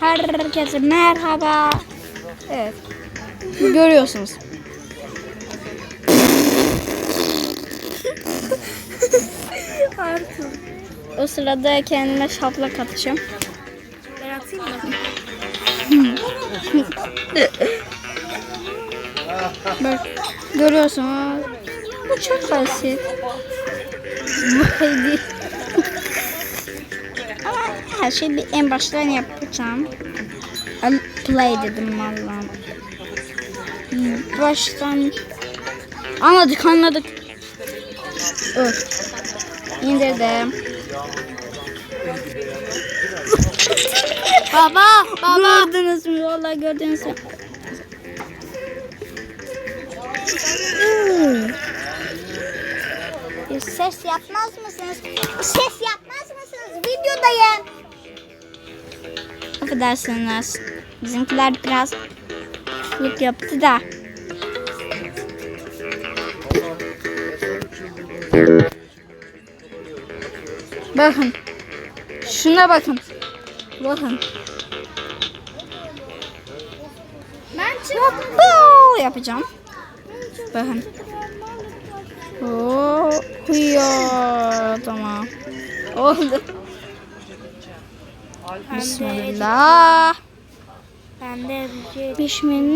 Herkese merhaba. Evet. Görüyorsunuz. Artık. O sırada kendime şaplak atacağım. Ben atayım mı? Bak görüyorsunuz. Bu çok basit. Vay Ama her şeyi bir en baştan yapacağım. Play dedim valla. Baştan anladık anladık. Öf. İndirdim. Baba, baba. Gördünüz mü? Valla gördünüz mü? Ses yapmaz mısınız? Ses yapmaz mısınız? Videodayım. Affedersiniz. Bizimkiler biraz lık yaptı da. Bakın. Şuna bakın. Bakın. Ben. Buu yapacağım. Bakın. Oo, huyuyor. Tamam. Oldu. Bismillah. Ben de bir şey Bismillah.